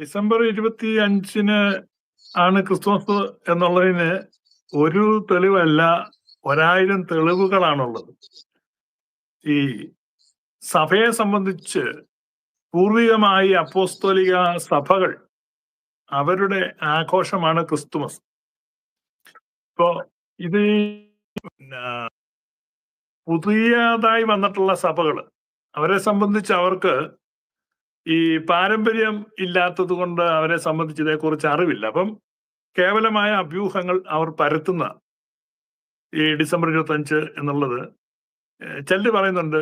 December ഇരുപത്തി അഞ്ചിന് ആണ് ക്രിസ്മസ് എന്നുള്ളതിന് ഒരു തെളിവല്ല ഒരായിരം തെളിവുകളാണുള്ളത്. ഈ സഭയെ സംബന്ധിച്ച് പൂർവികമായി അപ്പോസ്തോലിക സഭകൾ അവരുടെ ആഘോഷമാണ് ക്രിസ്തുമസ്. ഇപ്പോ ഇത് പുതിയതായി വന്നിട്ടുള്ള സഭകൾ അവരെ സംബന്ധിച്ച് അവർക്ക് ഈ പാരമ്പര്യം ഇല്ലാത്തത് കൊണ്ട് അവരെ സംബന്ധിച്ച് ഇതേക്കുറിച്ച് അറിവില്ല. അപ്പം കേവലമായ അഭ്യൂഹങ്ങൾ അവർ പരത്തുന്ന ഈ ഡിസംബർ ഇരുപത്തഞ്ച് എന്നുള്ളത് ചെല്ലു പറയുന്നുണ്ട്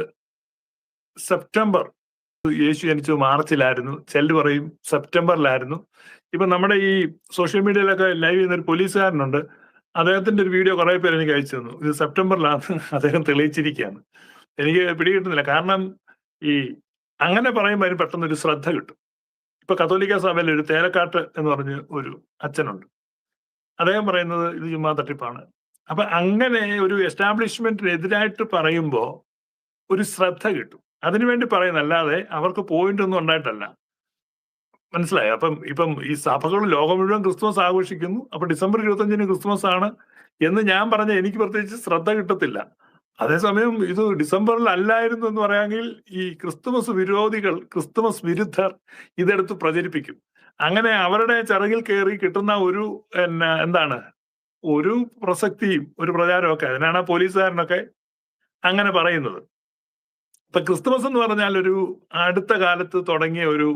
സെപ്റ്റംബർ യേശു ജനിച്ചു മാർച്ചിലായിരുന്നു. ചെല്ലു പറയും സെപ്റ്റംബറിലായിരുന്നു. ഇപ്പൊ നമ്മുടെ ഈ സോഷ്യൽ മീഡിയയിലൊക്കെ ലൈവ് ചെയ്യുന്ന ഒരു പോലീസുകാരനുണ്ട്. അദ്ദേഹത്തിന്റെ ഒരു വീഡിയോ കുറെ പേര് എനിക്ക് അയച്ചു തന്നു. ഇത് സെപ്റ്റംബറിലാണ് അദ്ദേഹം തെളിയിച്ചിരിക്കുകയാണ്. എനിക്ക് പിടികിട്ടുന്നില്ല. കാരണം ഈ അങ്ങനെ പറയുമ്പോൾ അതിന് പെട്ടെന്ന് ഒരു ശ്രദ്ധ കിട്ടും. ഇപ്പൊ കത്തോലിക്ക സഭയിൽ ഒരു തേലക്കാട്ട് എന്ന് പറഞ്ഞ് ഒരു അച്ഛനുണ്ട്. അദ്ദേഹം പറയുന്നത് ഇത് ചുമ്മാ തട്ടിപ്പാണ്. അപ്പൊ അങ്ങനെ ഒരു എസ്റ്റാബ്ലിഷ്മെന്റിനെതിരായിട്ട് പറയുമ്പോൾ ഒരു ശ്രദ്ധ കിട്ടും. അതിനുവേണ്ടി പറയുന്നല്ലാതെ അവർക്ക് പോയിന്റ് ഒന്നും ഉണ്ടായിട്ടല്ല. മനസ്സിലായി? അപ്പം ഇപ്പം ഈ സഭകൾ ലോകം മുഴുവൻ ക്രിസ്മസ് ആഘോഷിക്കുന്നു. അപ്പൊ ഡിസംബർ ഇരുപത്തഞ്ചിന് ക്രിസ്മസ് ആണ് എന്ന് ഞാൻ പറഞ്ഞ എനിക്ക് പ്രത്യേകിച്ച് ശ്രദ്ധ കിട്ടത്തില്ല. അതേസമയം ഇത് ഡിസംബറിൽ അല്ലായിരുന്നു എന്ന് പറയാമെങ്കിൽ ഈ ക്രിസ്തുമസ് വിരോധികൾ ക്രിസ്തുമസ് വിരുദ്ധർ ഇതെടുത്ത് പ്രചരിപ്പിക്കും. അങ്ങനെ അവരുടെ ചിറകിൽ കയറി കിട്ടുന്ന ഒരു എന്താണ്? ഒരു പ്രസക്തിയും ഒരു പ്രചാരവും ഒക്കെ അതിനാണ് പോലീസുകാരനൊക്കെ അങ്ങനെ പറയുന്നത്. ഇപ്പൊ ക്രിസ്തുമസ് എന്ന് പറഞ്ഞാൽ ഒരു അടുത്ത കാലത്ത് തുടങ്ങിയ ഒരു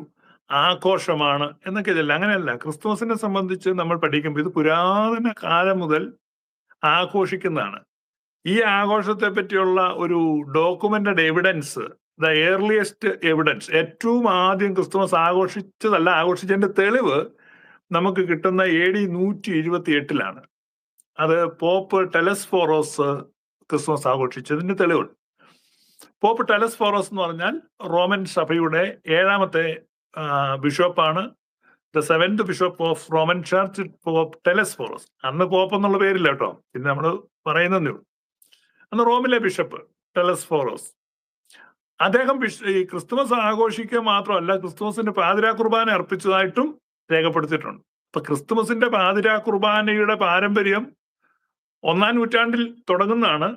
ആഘോഷമാണ് എന്നൊക്കെ ഇതല്ല. അങ്ങനെയല്ല. ക്രിസ്തുമസിനെ സംബന്ധിച്ച് നമ്മൾ പഠിക്കുമ്പോൾ ഇത് പുരാതന കാലം മുതൽ ആഘോഷിക്കുന്നതാണ്. ഈ ആഘോഷത്തെ പറ്റിയുള്ള ഒരു documented evidence the earliest evidence ഏറ്റവും ആദ്യം ക്രിസ്തുമസ് ആഘോഷിച്ചതല്ല ആഘോഷിച്ചതിന്റെ തെളിവ് നമുക്ക് കിട്ടുന്ന എ ഡി നൂറ്റി ഇരുപത്തി എട്ടിലാണ് അത് പോപ്പ് ടെലസ്ഫോറോസ് ക്രിസ്മസ് ആഘോഷിച്ചതിന്റെ തെളിവുണ്ട്. പോപ്പ് ടെലസ്ഫോറോസ് എന്ന് പറഞ്ഞാൽ റോമൻ സഭയുടെ ഏഴാമത്തെ ബിഷപ്പാണ്. The seventh bishop of Roman church pope Telesphorus അന്ന് പോപ്പ് എന്നുള്ള പേരില്ല കേട്ടോ. പിന്നെ നമ്മൾ പറയുന്നതേ ഉള്ളൂ. അന്ന് റോമിലെ ബിഷപ്പ് ടെലസ്ഫോറോസ്. അദ്ദേഹം ഈ ക്രിസ്തുമസ് ആഘോഷിക്കുക മാത്രമല്ല ക്രിസ്തുമസിന്റെ പാതിരാ കുർബാന അർപ്പിച്ചതായിട്ടും രേഖപ്പെടുത്തിയിട്ടുണ്ട്. അപ്പൊ ക്രിസ്തുമസിന്റെ പാതിരാ കുർബാനയുടെ പാരമ്പര്യം ഒന്നാം നൂറ്റാണ്ടിൽ തുടങ്ങുന്നതാണ്.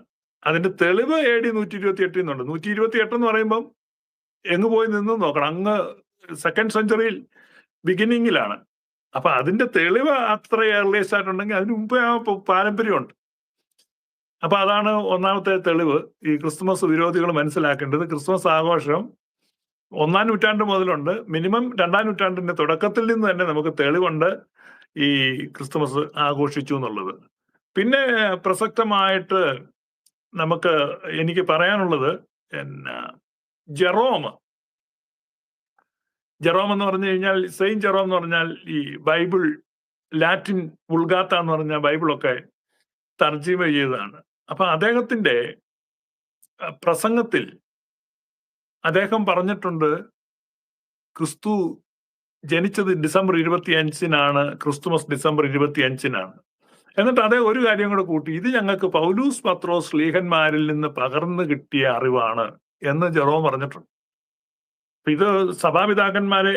അതിന്റെ തെളിവ് എ ഡി നൂറ്റി ഇരുപത്തി എട്ടിൽ നിന്നുണ്ട്. നൂറ്റി ഇരുപത്തി എട്ട് എന്ന് പറയുമ്പം എങ്ങ് പോയി നിന്ന് നോക്കണം. അങ്ങ് സെക്കൻഡ് സെഞ്ചുറിയിൽ ബിഗിനിങ്ങിലാണ് അപ്പൊ അതിന്റെ തെളിവ് അത്ര ഏർലിയസ്റ്റ് ആയിട്ടുണ്ടെങ്കിൽ അതിന് മുമ്പേ ആ പാരമ്പര്യമുണ്ട്. അപ്പൊ അതാണ് ഒന്നാമത്തെ തെളിവ്. ഈ ക്രിസ്മസ് വിരോധികൾ മനസ്സിലാക്കേണ്ടത് ക്രിസ്മസ് ആഘോഷം ഒന്നാം നൂറ്റാണ്ട് മുതലുണ്ട്. മിനിമം രണ്ടാം നൂറ്റാണ്ടിന്റെ തുടക്കത്തിൽ നിന്ന് തന്നെ നമുക്ക് തെളിവുണ്ട് ഈ ക്രിസ്തുമസ് ആഘോഷിച്ചു എന്നുള്ളത്. പിന്നെ പ്രസക്തമായിട്ട് നമുക്ക് എനിക്ക് പറയാനുള്ളത് എന്നാ ജെറോം ജെറോം എന്ന് പറഞ്ഞു കഴിഞ്ഞാൽ സെയിൻ ജെറോം എന്ന് പറഞ്ഞാൽ ഈ ബൈബിൾ ലാറ്റിൻ ഉൾഗാത്ത എന്ന് പറഞ്ഞ ബൈബിളൊക്കെ തർജീമ ചെയ്തതാണ്. അപ്പൊ അദ്ദേഹത്തിന്റെ പ്രസംഗത്തിൽ അദ്ദേഹം പറഞ്ഞിട്ടുണ്ട് ക്രിസ്തു ജനിച്ചത് ഡിസംബർ ഇരുപത്തി അഞ്ചിനാണ് ക്രിസ്തുമസ് ഡിസംബർ ഇരുപത്തി അഞ്ചിനാണ് എന്നിട്ട് അതേ ഒരു കാര്യം കൂടെ കൂട്ടി ഇത് ഞങ്ങൾക്ക് പൗലൂസ് പത്രോസ് ലീഹന്മാരിൽ നിന്ന് പകർന്നു കിട്ടിയ അറിവാണ് എന്ന് ജെറോം പറഞ്ഞിട്ടുണ്ട്. ഇത് സഭാപിതാക്കന്മാരെ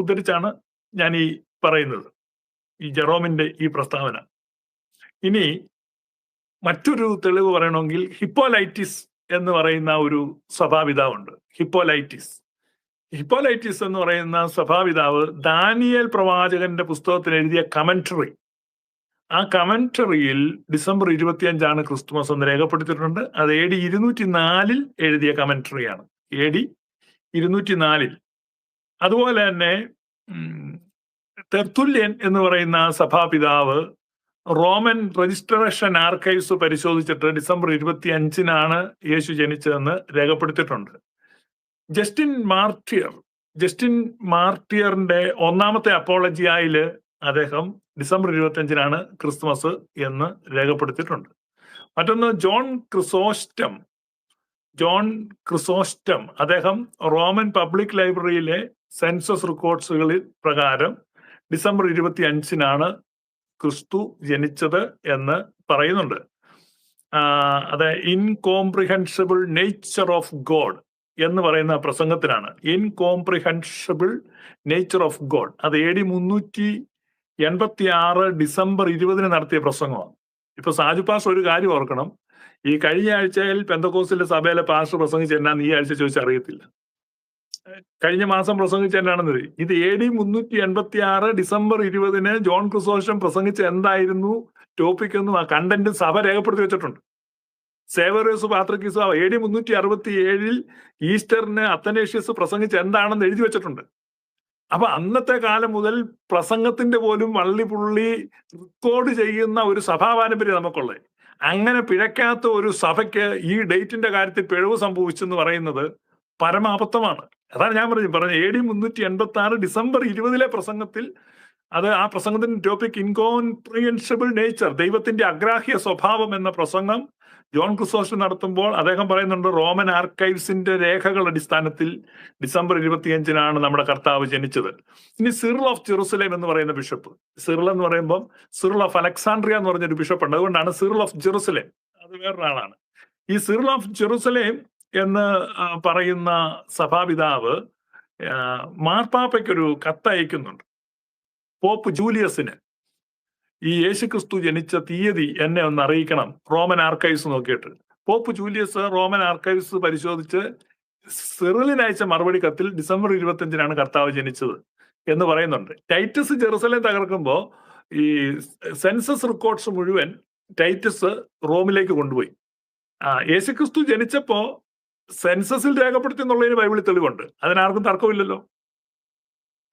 ഉദ്ധരിച്ചാണ് ഞാൻ ഈ പറയുന്നത് ഈ ജെറോമിന്റെ ഈ പ്രസ്താവന. ഇനി മറ്റൊരു തെളിവ് പറയണമെങ്കിൽ ഹിപ്പോലൈറ്റിസ് എന്ന് പറയുന്ന ഒരു സഭാപിതാവുണ്ട്. ഹിപ്പോലൈറ്റിസ്. ഹിപ്പോലൈറ്റിസ് എന്ന് പറയുന്ന സഭാപിതാവ് ദാനിയൽ പ്രവാചകന്റെ പുസ്തകത്തിൽ എഴുതിയ കമന്ററി. ആ കമന്ററിയിൽ ഡിസംബർ ഇരുപത്തിയഞ്ചാണ് ക്രിസ്തുമസ് എന്ന് രേഖപ്പെടുത്തിയിട്ടുണ്ട്. അത് എ ഡി ഇരുന്നൂറ്റി നാലിൽ എഴുതിയ കമന്ററിയാണ്. എ ഡി ഇരുന്നൂറ്റി നാലിൽ അതുപോലെ തന്നെ തെർത്തുല്യൻ എന്ന് പറയുന്ന സഭാപിതാവ് റോമൻ രജിസ്ട്രേഷൻ ആർക്കൈവ്സ് പരിശോധിച്ചിട്ട് ഡിസംബർ ഇരുപത്തി അഞ്ചിനാണ് യേശു ജനിച്ചതെന്ന് രേഖപ്പെടുത്തിയിട്ടുണ്ട്. ജസ്റ്റിൻ മാർട്ടിയർ ജസ്റ്റിൻ മാർട്ടിയറിന്റെ ഒന്നാമത്തെ അപ്പോളജിയായിൽ അദ്ദേഹം ഡിസംബർ ഇരുപത്തി ക്രിസ്മസ് എന്ന് രേഖപ്പെടുത്തിയിട്ടുണ്ട്. മറ്റൊന്ന് ജോൺ ക്രിസോസ്റ്റം. ജോൺ ക്രിസോസ്റ്റം അദ്ദേഹം റോമൻ പബ്ലിക് ലൈബ്രറിയിലെ സെൻസസ് റെക്കോർഡ്സുകളിൽ പ്രകാരം ഡിസംബർ ഇരുപത്തി അഞ്ചിനാണ് ക്രിസ്തു ജനിച്ചത് എന്ന് പറയുന്നുണ്ട്. അത് ഇൻകോംപ്രിഹെൻസിബിൾ നേച്ചർ ഓഫ് ഗോഡ് എന്ന് പറയുന്ന പ്രസംഗത്തിനാണ് ഇൻകോംപ്രിഹെൻസിബിൾ നേച്ചർ ഓഫ് ഗോഡ് അത് എ ഡി മുന്നൂറ്റി എൺപത്തി ആറ് ഡിസംബർ ഇരുപതിന് നടത്തിയ പ്രസംഗമാണ്. ഇപ്പൊ സാജു പാസ് ഒരു കാര്യം ഓർക്കണം. ഈ കഴിഞ്ഞ ആഴ്ചയിൽ പെന്തക്കോസിലെ സഭയിലെ പാസ്റ്റർ പ്രസംഗിച്ച് എന്നാന്ന് ഈ ആഴ്ച ചോദിച്ചാൽ അറിയത്തില്ല. കഴിഞ്ഞ മാസം പ്രസംഗിച്ച എന്നാണെന്നത് ഇത് എ ഡി മുന്നൂറ്റി എൺപത്തി ആറ് ഡിസംബർ ഇരുപതിന് ജോൺ ക്രിസോഷം പ്രസംഗിച്ച എന്തായിരുന്നു ടോപ്പിക് എന്നും ആ കണ്ടന്റ് സഭ രേഖപ്പെടുത്തി വെച്ചിട്ടുണ്ട്. സേവറിയസ് പാത്രക്കീസ് എ ഡി മുന്നൂറ്റി അറുപത്തി ഏഴിൽ ഈസ്റ്ററിന് അത്തനേഷ്യസ് പ്രസംഗിച്ച എന്താണെന്ന് എഴുതി വെച്ചിട്ടുണ്ട്. അപ്പൊ അന്നത്തെ കാലം മുതൽ പ്രസംഗത്തിന്റെ പോലും വള്ളി പുള്ളി റെക്കോർഡ് ചെയ്യുന്ന ഒരു സഭാ പാരമ്പര്യം നമുക്കുള്ളത്. അങ്ങനെ പിഴയ്ക്കാത്ത ഒരു സഭയ്ക്ക് ഈ ഡേറ്റിന്റെ കാര്യത്തിൽ പിഴവ് സംഭവിച്ചെന്ന് പറയുന്നത് പരമാബദ്ധമാണ്. അതാണ് ഞാൻ പറഞ്ഞു പറഞ്ഞു എ ഡി മുന്നൂറ്റി എൺപത്തി ആറ് ഡിസംബർ ഇരുപതിലെ പ്രസംഗത്തിൽ അത് ആ പ്രസംഗത്തിന്റെ ടോപ്പിക് ഇൻകോൺപ്രിയൻസിബിൾ നേച്ചർ ദൈവത്തിന്റെ അഗ്രാഹ്യ സ്വഭാവം എന്ന പ്രസംഗം ജോൺ ക്രിസോസ്റ്റം നടത്തുമ്പോൾ അദ്ദേഹം പറയുന്നുണ്ട് റോമൻ ആർക്കൈവ്സിന്റെ രേഖകൾ അടിസ്ഥാനത്തിൽ ഡിസംബർ ഇരുപത്തിയഞ്ചിനാണ് നമ്മുടെ കർത്താവ് ജനിച്ചത്. ഇനി സിറിൽ ഓഫ് ജെറുസലേം എന്ന് പറയുന്ന ബിഷപ്പ് സിറിൽ എന്ന് പറയുമ്പോൾ സിറിൽ ഓഫ് അലക്സാണ്ട്രിയ എന്ന് പറഞ്ഞൊരു ബിഷപ്പ് ഉണ്ട് അതുകൊണ്ടാണ് സിറിൽ ഓഫ് ജെറുസലേം. അത് വേറൊരാളാണ്. ഈ സിറിൽ ഓഫ് ജെറുസലേം എന്ന് പറയുന്ന സഭാപിതാവ് മാർപ്പാപ്പയ്ക്കൊരു കത്തയക്കുന്നുണ്ട് പോപ്പ് ജൂലിയസിന്. ഈ യേശുക്രിസ്തു ജനിച്ച തീയതി എന്നെ ഒന്ന് അറിയിക്കണം. റോമൻ ആർക്കൈവ്സ് നോക്കിയിട്ട്. പോപ്പ് ജൂലിയസ് റോമൻ ആർക്കൈവ്സ് പരിശോധിച്ച് സിറിലിന് അയച്ച മറുപടി കത്തിൽ ഡിസംബർ ഇരുപത്തിയഞ്ചിനാണ് കർത്താവ് ജനിച്ചത് എന്ന് പറയുന്നുണ്ട്. ടൈറ്റസ് ജെറുസലേം തകർക്കുമ്പോൾ ഈ സെൻസസ് റെക്കോർഡ്സ് മുഴുവൻ ടൈറ്റസ് റോമിലേക്ക് കൊണ്ടുപോയി. യേശുക്രിസ്തു ജനിച്ചപ്പോ സെൻസസിൽ രേഖപ്പെടുത്തി എന്നുള്ളതിന് ബൈബിളിൽ തെളിവുണ്ട്. അതിനാർക്കും തർക്കമില്ലല്ലോ.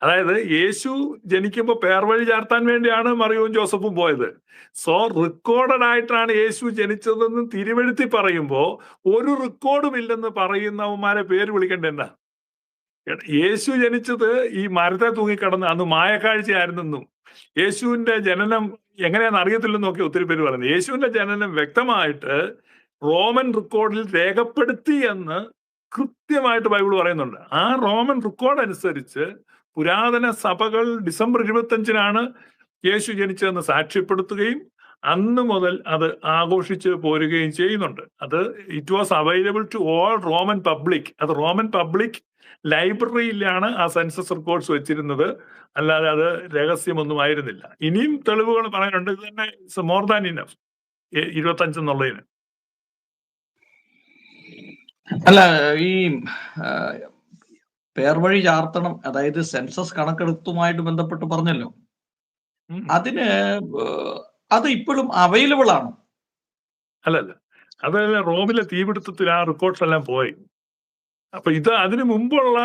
അതായത് യേശു ജനിക്കുമ്പോൾ പേർവഴി ചാർത്താൻ വേണ്ടിയാണ് മറിയവും ജോസഫും പോയത്. സോ റെക്കോർഡഡ് ആയിട്ടാണ് യേശു ജനിച്ചതെന്ന് തിരുവെഴുത്തി പറയുമ്പോൾ ഒരു റെക്കോർഡും ഇല്ലെന്ന് പറയുന്നവന്മാരെ പേര് വിളിക്കേണ്ട എന്നാ? യേശു ജനിച്ചത് ഈ മരത്തെ തൂങ്ങിക്കിടന്ന് അന്ന് മായക്കാഴ്ചയായിരുന്നെന്നും യേശുവിന്റെ ജനനം എങ്ങനെയാണെന്ന് അറിയത്തില്ലെന്നൊക്കെ ഒത്തിരി പേര് പറയുന്നത് യേശുവിന്റെ ജനനം വ്യക്തമായിട്ട് റോമൻ റെക്കോർഡിൽ രേഖപ്പെടുത്തി എന്ന് കൃത്യമായിട്ട് ബൈബിൾ പറയുന്നുണ്ട്. ആ റോമൻ റെക്കോർഡ് അനുസരിച്ച് പുരാതന സഭകൾ ഡിസംബർ ഇരുപത്തഞ്ചിനാണ് യേശു ജനിച്ചതെന്ന് സാക്ഷ്യപ്പെടുത്തുകയും അന്ന് മുതൽ അത് ആഘോഷിച്ച് പോരുകയും ചെയ്യുന്നുണ്ട്. അത് it was available to all Roman public അത് റോമൻ പബ്ലിക് ലൈബ്രറിയിലാണ് ആ സെൻസസ് റെക്കോർഡ്സ് വെച്ചിരുന്നത്. അല്ലാതെ അത് രഹസ്യമൊന്നും ആയിരുന്നില്ല ഇനിയും തെളിവുകൾ പറയാനുണ്ട്. ഇത് തന്നെ മോർ ദാൻ ഇനഫ് ഇരുപത്തഞ്ച് എന്നുള്ളതിന്. അല്ല ഈ പേർവഴി ചാർത്തണം അതായത് സെൻസസ് കണക്കെടുത്തുമായിട്ട് ബന്ധപ്പെട്ട് പറഞ്ഞല്ലോ. അതിന് അത് ഇപ്പോഴും അവൈലബിൾ ആണ്? അല്ലല്ല അതല്ല റോമിലെ തീപിടുത്തത്തിൽ ആ റിപ്പോർട്ട്സ് എല്ലാം പോയി. അപ്പൊ ഇത് അതിനു മുമ്പുള്ള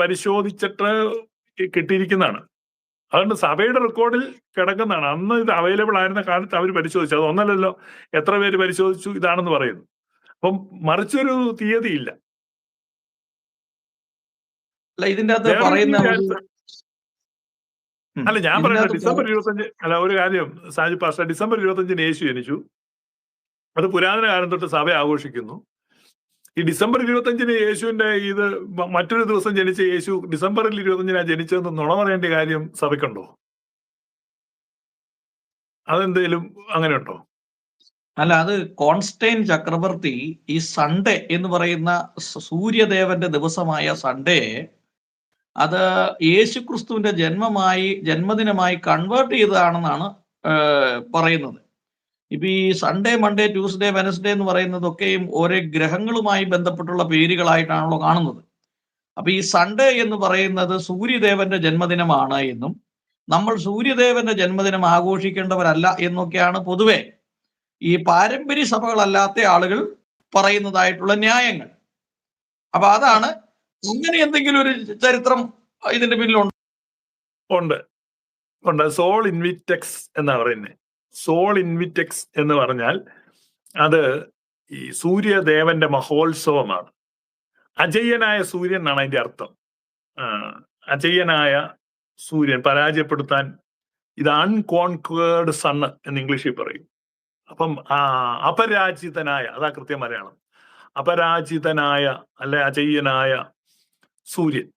പരിശോധിച്ചിട്ട് കിട്ടിയിരിക്കുന്നതാണ്. അതുകൊണ്ട് സഭയുടെ റെക്കോർഡിൽ കിടക്കുന്നതാണ്. അന്ന് ഇത് അവൈലബിൾ ആയിരുന്ന കാലത്ത് അവർ പരിശോധിച്ചു. അത് ഒന്നല്ലല്ലോ എത്ര പേര് പരിശോധിച്ചു ഇതാണെന്ന് പറയുന്നു. അപ്പം മറിച്ചൊരു തീയതി ഇല്ല അല്ല ഇതിന്റെ അകത്ത് പറയുന്ന. അല്ല ഞാൻ പറയാം പറയുന്നത് ഡിസംബർ ഇരുപത്തഞ്ച് അല്ല ഒരു കാര്യം സാജി പാസ്റ്റർ ഡിസംബർ ഇരുപത്തഞ്ചിന് യേശു ജനിച്ചു. അത് പുരാതന കാലം തൊട്ട് സഭ ആഘോഷിക്കുന്നു. ഈ ഡിസംബർ ഇരുപത്തഞ്ചിന് യേശുവിന്റെ ഇത് മറ്റൊരു ദിവസം ജനിച്ച യേശു ഡിസംബറിൽ ഇരുപത്തഞ്ചിനാണ് ജനിച്ചതെന്ന് നുണ പറയേണ്ട കാര്യം സഭയ്ക്കുണ്ടോ? അതെന്തേലും അങ്ങനെ ഉണ്ടോ അല്ല അത് കോൺസ്റ്റൈൻ ചക്രവർത്തി ഈ സൺഡേ എന്ന് പറയുന്ന സൂര്യദേവന്റെ ദിവസമായ സൺഡേ അത് യേശുക്രിസ്തുവിന്റെ ജന്മമായി ജന്മദിനമായി കൺവേർട്ട് ചെയ്തതാണെന്നാണ് പറയുന്നത്. ഇപ്പൊ ഈ സൺഡേ മൺഡേ ട്യൂസ്ഡേ വെനസ്ഡേ എന്ന് പറയുന്നതൊക്കെയും ഓരോ ഗ്രഹങ്ങളുമായി ബന്ധപ്പെട്ടുള്ള പേരുകളായിട്ടാണല്ലോ കാണുന്നത്. അപ്പൊ ഈ സൺഡേ എന്ന് പറയുന്നത് സൂര്യദേവന്റെ ജന്മദിനമാണ് എന്നും നമ്മൾ സൂര്യദേവന്റെ ജന്മദിനം ആഘോഷിക്കേണ്ടവരല്ല എന്നൊക്കെയാണ് പൊതുവെ ഈ പാരമ്പര്യ സഭകളല്ലാത്ത ആളുകൾ പറയുന്നതായിട്ടുള്ള ന്യായങ്ങൾ. അപ്പൊ അതാണ് അങ്ങനെ എന്തെങ്കിലും ഒരു ചരിത്രം ഇതിന്റെ പിന്നിലുണ്ട്? ഉണ്ട്. ഉണ്ട്. സോൾ ഇൻവിറ്റെക്സ് എന്നാ പറയുന്നത് സോൾ ഇൻവിറ്റെക്സ് എന്ന് പറഞ്ഞാൽ അത് ഈ സൂര്യദേവന്റെ മഹോത്സവമാണ്. അജയ്യനായ സൂര്യൻ എന്നാണ് അതിന്റെ അർത്ഥം. അജയ്യനായ സൂര്യൻ പരാജയപ്പെടുത്താൻ ഇത് അൺകോൺക്വേർഡ് സണ്ണ് എന്ന് ഇംഗ്ലീഷിൽ പറയും. അപ്പം അപരാജിതനായ അതാ കൃത്യം മലയാളം. അപരാജിതനായ അല്ലെ അജയ്യനായ സൂര്യൻ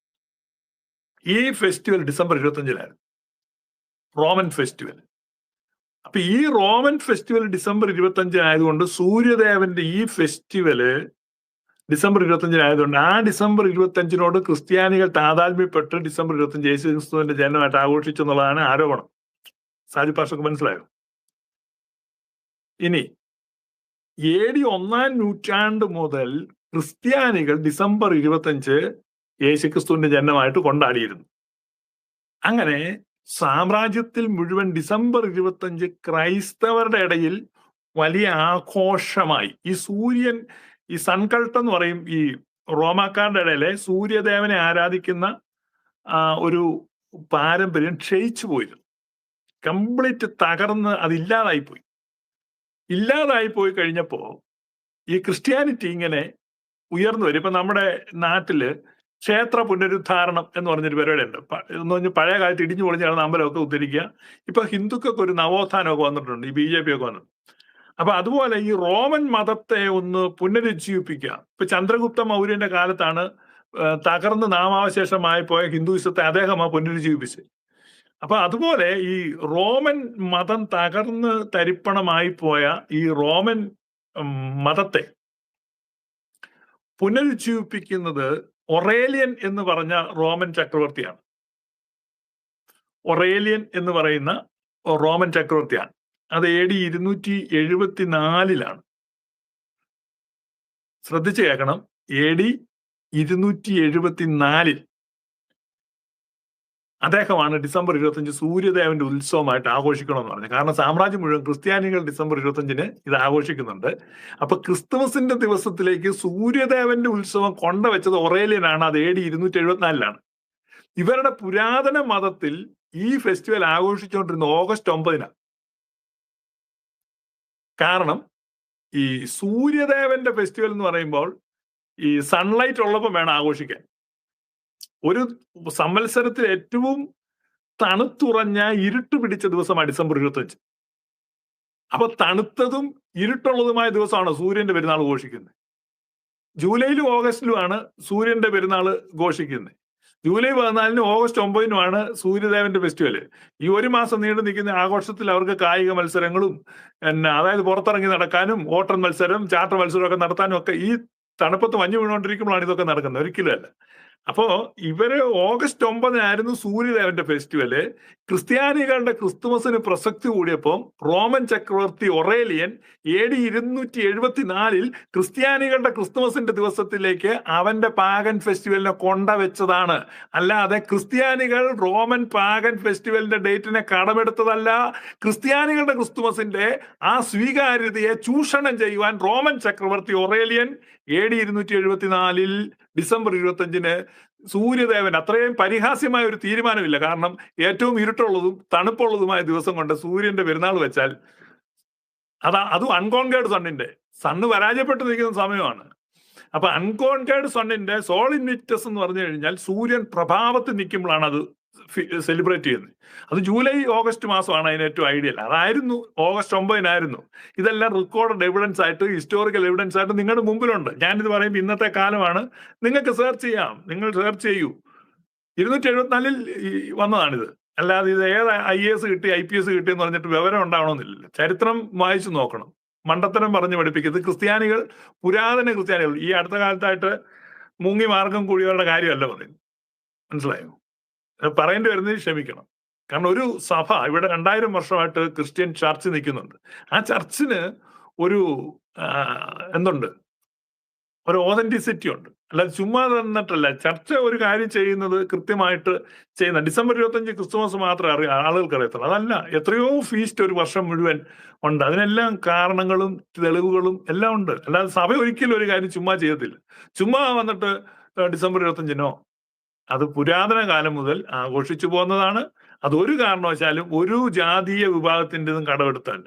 ഈ ഫെസ്റ്റിവൽ ഡിസംബർ ഇരുപത്തഞ്ചിലായിരുന്നു. റോമൻ ഫെസ്റ്റിവൽ അപ്പൊ ഈ റോമൻ ഫെസ്റ്റിവൽ ഡിസംബർ ഇരുപത്തഞ്ചിനായതുകൊണ്ട് സൂര്യദേവന്റെ ഈ ഫെസ്റ്റിവൽ ഡിസംബർ ഇരുപത്തഞ്ചിനായതുകൊണ്ട് ആ ഡിസംബർ ഇരുപത്തഞ്ചിനോട് ക്രിസ്ത്യാനികൾ താതാത്മ്യപ്പെട്ട് ഡിസംബർ ഇരുപത്തഞ്ച് യേശു ക്രിസ്തുവിന്റെ ജന്മമായിട്ട് ആഘോഷിച്ചു എന്നുള്ളതാണ് ആരോപണം. സാജി പാഷക്ക് മനസ്സിലായോ? ഇനി എ ഡി ഒന്നാം നൂറ്റാണ്ട് മുതൽ ക്രിസ്ത്യാനികൾ ഡിസംബർ ഇരുപത്തഞ്ച് യേശുക്രിസ്തുവിന്റെ ജന്മമായിട്ട് കൊണ്ടാടിയിരുന്നു. അങ്ങനെ സാമ്രാജ്യത്തിൽ മുഴുവൻ ഡിസംബർ ഇരുപത്തഞ്ച് ക്രൈസ്തവരുടെ ഇടയിൽ വലിയ ആഘോഷമായി. ഈ സൂര്യൻ ഈ സൺകൾട്ട് എന്ന് പറയും ഈ റോമാക്കാരുടെ ഇടയിലെ സൂര്യദേവനെ ആരാധിക്കുന്ന ഒരു പാരമ്പര്യം ക്ഷയിച്ചു പോയിരുന്നു. കംപ്ലീറ്റ് തകർന്ന് അതില്ലാതായി പോയി ഇല്ലാതായി പോയി കഴിഞ്ഞപ്പോ ഈ ക്രിസ്ത്യാനിറ്റി ഇങ്ങനെ ഉയർന്നു വരും. ഇപ്പൊ നമ്മുടെ നാട്ടിൽ ക്ഷേത്ര പുനരുദ്ധാരണം എന്ന് പറഞ്ഞൊരു പരിപാടി ഉണ്ട് എന്ന് പറഞ്ഞ് പഴയ കാലത്ത് ഇടിഞ്ഞു പൊളിഞ്ഞാണ് അമ്പലമൊക്കെ ഉദ്ധരിക്കുക. ഇപ്പൊ ഹിന്ദുക്കൾക്ക് ഒരു നവോത്ഥാനമൊക്കെ വന്നിട്ടുണ്ട് ഈ ബി ജെ പി ഒക്കെ വന്നു. അപ്പൊ അതുപോലെ ഈ റോമൻ മതത്തെ ഒന്ന് പുനരുജ്ജീവിപ്പിക്കുക. ഇപ്പൊ ചന്ദ്രഗുപ്ത മൗര്യന്റെ കാലത്താണ് തകർന്ന് നാമാവശേഷമായി പോയ ഹിന്ദുയിസത്തെ അദ്ദേഹം ആ പുനരുജ്ജീവിപ്പിച്ചത്. അപ്പൊ അതുപോലെ ഈ റോമൻ മതം തകർന്ന് തരിപ്പണമായി പോയ ഈ റോമൻ മതത്തെ പുനരുജ്ജീവിപ്പിക്കുന്നത് ഒറേലിയൻ എന്ന് പറഞ്ഞ റോമൻ ചക്രവർത്തിയാണ്. ഒറേലിയൻ എന്ന് പറയുന്ന റോമൻ ചക്രവർത്തിയാണ്. അത് എ ഡി ഇരുന്നൂറ്റി എഴുപത്തിനാലിലാണ്. ശ്രദ്ധിച്ചു കേൾക്കണം. എ ഡി ഇരുന്നൂറ്റി എഴുപത്തിനാലിൽ അദ്ദേഹമാണ് ഡിസംബർ ഇരുപത്തഞ്ച് സൂര്യദേവന്റെ ഉത്സവമായിട്ട് ആഘോഷിക്കണമെന്ന് പറഞ്ഞു. കാരണം സാമ്രാജ്യം മുഴുവൻ ക്രിസ്ത്യാനികൾ ഡിസംബർ ഇരുപത്തഞ്ചിന് ഇത് ആഘോഷിക്കുന്നുണ്ട്. അപ്പൊ ക്രിസ്തുമസിന്റെ ദിവസത്തിലേക്ക് സൂര്യദേവന്റെ ഉത്സവം കൊണ്ടുവച്ചത് ഒറേലിയനാണ്. അത് ഡി ഇരുന്നൂറ്റി എഴുപത്തിനാലിലാണ് ഇവരുടെ പുരാതന മതത്തിൽ ഈ ഫെസ്റ്റിവൽ ആഘോഷിച്ചുകൊണ്ടിരുന്ന ഓഗസ്റ്റ് ഒമ്പതിനാണ് കാരണം ഈ സൂര്യദേവന്റെ ഫെസ്റ്റിവൽ എന്ന് പറയുമ്പോൾ ഈ സൺലൈറ്റ് ഉള്ളപ്പോൾ വേണം ആഘോഷിക്കാൻ. ഒരു സംവത്സരത്തിൽ ഏറ്റവും തണുത്തുറഞ്ഞ ഇരുട്ട് പിടിച്ച ദിവസമാണ് ഡിസംബർ ഇരുപത്തഞ്ച്. അപ്പൊ തണുത്തതും ഇരുട്ടുള്ളതുമായ ദിവസമാണ് സൂര്യന്റെ പെരുന്നാൾ ഘോഷിക്കുന്നത്. ജൂലൈയിലും ഓഗസ്റ്റിലുമാണ് സൂര്യന്റെ പെരുന്നാൾ ഘോഷിക്കുന്നത്. ജൂലൈ പതിനാലിനും ഓഗസ്റ്റ് ഒമ്പതിനുമാണ് സൂര്യദേവന്റെ ഫെസ്റ്റിവൽ ഈ ഒരു മാസം നീണ്ടു നിൽക്കുന്ന ആഘോഷത്തിൽ അവർക്ക് കായിക മത്സരങ്ങളും പിന്നെ അതായത് പുറത്തിറങ്ങി നടക്കാനും ഓട്ടം മത്സരം ചാട്ട മത്സരം ഒക്കെ നടത്താനും ഒക്കെ ഈ തണുപ്പത്ത് മഞ്ഞ് വീണുകൊണ്ടിരിക്കുമ്പോഴാണ് ഇതൊക്കെ നടക്കുന്നത്. ഒരിക്കലും അല്ല. അപ്പോ ഇവർ ഓഗസ്റ്റ് ഒമ്പതിനായിരുന്നു സൂര്യദേവന്റെ ഫെസ്റ്റിവൽ. ക്രിസ്ത്യാനികളുടെ ക്രിസ്തുമസിന് പ്രസക്തി കൂടിയപ്പോൾ റോമൻ ചക്രവർത്തി ഒറേലിയൻ എ ഡി ഇരുന്നൂറ്റി എഴുപത്തിനാലിൽ ക്രിസ്ത്യാനികളുടെ ക്രിസ്തുമസിന്റെ ദിവസത്തിലേക്ക് അവന്റെ പാഗൻ ഫെസ്റ്റിവലിനെ കൊണ്ടവെച്ചതാണ്. അല്ലാതെ ക്രിസ്ത്യാനികൾ റോമൻ പാഗൻ ഫെസ്റ്റിവലിന്റെ ഡേറ്റിനെ കടമെടുത്തതല്ല. ക്രിസ്ത്യാനികളുടെ ക്രിസ്തുമസിന്റെ ആ സ്വീകാര്യതയെ ചൂഷണം ചെയ്യുവാൻ റോമൻ ചക്രവർത്തി ഒറേലിയൻ എ ഡി ഇരുന്നൂറ്റി എഴുപത്തിനാലിൽ ഡിസംബർ ഇരുപത്തഞ്ചിന് സൂര്യദേവൻ അത്രയും പരിഹാസ്യമായ ഒരു തീരുമാനമില്ല. കാരണം ഏറ്റവും ഇരുട്ടുള്ളതും തണുപ്പുള്ളതുമായ ദിവസം കൊണ്ട് സൂര്യന്റെ പെരുന്നാൾ വെച്ചാൽ അതാ അതും അൺകോൺകേഡ് സണ്ണിന്റെ. സണ്ണ് പരാജയപ്പെട്ടു നിൽക്കുന്ന സമയമാണ്. അപ്പൊ അൺകോൺകേഡ് സണ്ണിന്റെ സോൾ ഇൻവിറ്റസ് എന്ന് പറഞ്ഞു കഴിഞ്ഞാൽ സൂര്യൻ പ്രഭാവത്തിൽ നിൽക്കുമ്പോഴാണ് അത് സെലിബ്രേറ്റ് ചെയ്യുന്നത്. അത് ജൂലൈ ഓഗസ്റ്റ് മാസമാണ് അതിന് ഏറ്റവും ഐഡിയൽ അതായിരുന്നു ഓഗസ്റ്റ് ഒമ്പതിനായിരുന്നു. ഇതെല്ലാം റെക്കോർഡ് എവിഡൻസ് ആയിട്ട് ഹിസ്റ്റോറിക്കൽ എവിഡൻസ് ആയിട്ട് നിങ്ങളുടെ മുമ്പിലുണ്ട്. ഞാനിത് പറയുമ്പോൾ ഇന്നത്തെ കാലമാണ്. നിങ്ങൾക്ക് സെർച്ച് ചെയ്യാം. നിങ്ങൾ സെർച്ച് ചെയ്യൂ. ഇരുന്നൂറ്റി എഴുപത്തിനാലിൽ വന്നതാണിത്. അല്ലാതെ ഇത് ഏത് ഐ എസ് കിട്ടി ഐ പി എസ് കിട്ടി എന്ന് പറഞ്ഞിട്ട് വിവരം ഉണ്ടാവണമെന്നില്ല ചരിത്രം വായിച്ചു നോക്കണം. മണ്ടത്തരം പറഞ്ഞു പഠിപ്പിക്കുന്നത് ക്രിസ്ത്യാനികൾ പുരാതന ക്രിസ്ത്യാനികൾ. ഈ അടുത്ത കാലത്തായിട്ട് മുങ്ങി മാർഗം കൂടിയവരുടെ കാര്യമല്ല പറയും മനസ്സിലായോ? പറയേണ്ടി വരുന്നതിന് ക്ഷമിക്കണം. കാരണം ഒരു സഭ ഇവിടെ രണ്ടായിരം വർഷമായിട്ട് ക്രിസ്ത്യൻ ചർച്ച് നിൽക്കുന്നുണ്ട്. ആ ചർച്ചിന് ഒരു എന്തുണ്ട്? ഒരു ഓതന്റിസിറ്റി ഉണ്ട്. അല്ലാതെ ചുമ്മാ തന്നിട്ടല്ല ചർച്ച ഒരു കാര്യം ചെയ്യുന്നത് കൃത്യമായിട്ട് ചെയ്യുന്ന ഡിസംബർ ഇരുപത്തഞ്ച് ക്രിസ്തുമസ് മാത്രമേ അറിയാം ആളുകൾക്ക് അറിയത്തുള്ളൂ. അതല്ല എത്രയോ ഫീസ്റ്റ് ഒരു വർഷം മുഴുവൻ ഉണ്ട്. അതിനെല്ലാം കാരണങ്ങളും തെളിവുകളും എല്ലാം ഉണ്ട്. അല്ലാതെ സഭ ഒരിക്കലും ഒരു കാര്യം ചുമ്മാ ചെയ്യത്തില്ല. ചുമ്മാ വന്നിട്ട് ഡിസംബർ ഇരുപത്തഞ്ചിനോ അത് പുരാതന കാലം മുതൽ ആഘോഷിച്ചു പോകുന്നതാണ്. അത് ഒരു കാരണവശാലും ഒരു ജാതീയ വിഭാഗത്തിന്റെതും കടമെടുത്തല്ല